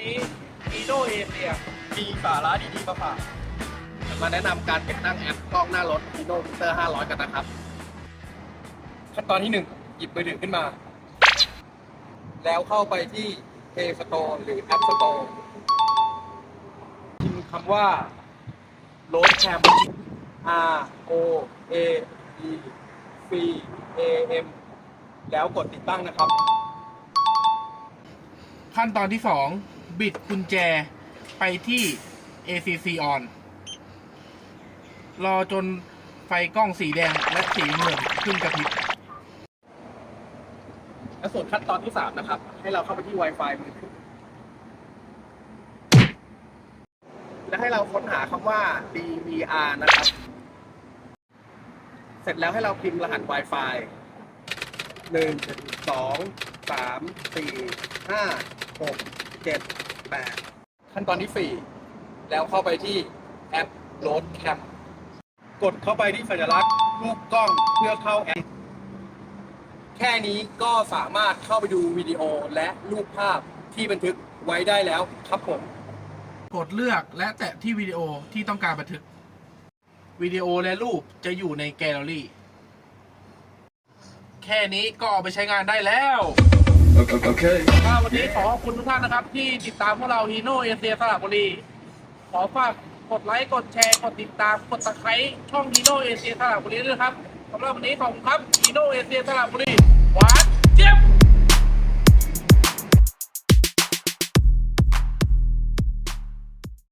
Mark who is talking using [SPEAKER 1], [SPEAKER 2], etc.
[SPEAKER 1] นี้ฮีโนเอเชีย
[SPEAKER 2] มีสาระดีๆมาฝาก
[SPEAKER 1] มาแนะนำการติดตั้งแอปกล้องหน้ารถฮีโนมิเตอร์ 500 กันนะครับ
[SPEAKER 2] ขั้นตอนที่หนึ่งหยิบมือถือขึ้นมา แล้วเข้าไปที่ Play Store หรือ App Store พิมพ์คำว่า Road Cam R O A E C A M แล้วกดติดตั้งนะครับ
[SPEAKER 3] ขั้นตอนที่ 2 บิดกุญแจไปที่ ACC on รอจนไฟกล้องสีแดงและสีเหลืองขึ้นกระพริบ
[SPEAKER 1] และส่วนขั้นตอนที่ 3 นะครับ ให้เราเข้าไปที่ Wi-Fi มือถือและให้เราค้นหาคำว่า DVR นะครับ เสร็จแล้วให้เราพิมพ์รหัส Wi-Fi 1 2 3 4 5 6 7 แปด
[SPEAKER 2] ขั้นตอนที่ 4 แล้วเข้าไปที่แอป Road Cam กดเข้าไปที่สัญลักษณ์รูปกล้องเพื่อเข้าแอปแค่นี้ก็สามารถเข้าไปดูวิดีโอและรูปภาพที่บันทึกไว้ได้แล้วครับผม
[SPEAKER 3] กดเลือกและแตะที่วิดีโอที่ต้องการบันทึก วิดีโอและรูปจะอยู่ในแกลเลอรี่ แค่นี้ก็เอาไปใช้งานได้แล้ว
[SPEAKER 2] Okay.
[SPEAKER 3] ก็วันนี้ขอขอบคุณทุกท่านนะครับ ที่ติดตามพวกเราฮีโน่เอเชียสระบุรี ขอฝากกดไลค์ กดแชร์ กดติดตาม กดตะไคร้ช่องฮีโน่เอเชียสระบุรีด้วยนะครับสำหรับวันนี้ขอบคุณครับฮีโน่เอเชียสระบุรีหวาน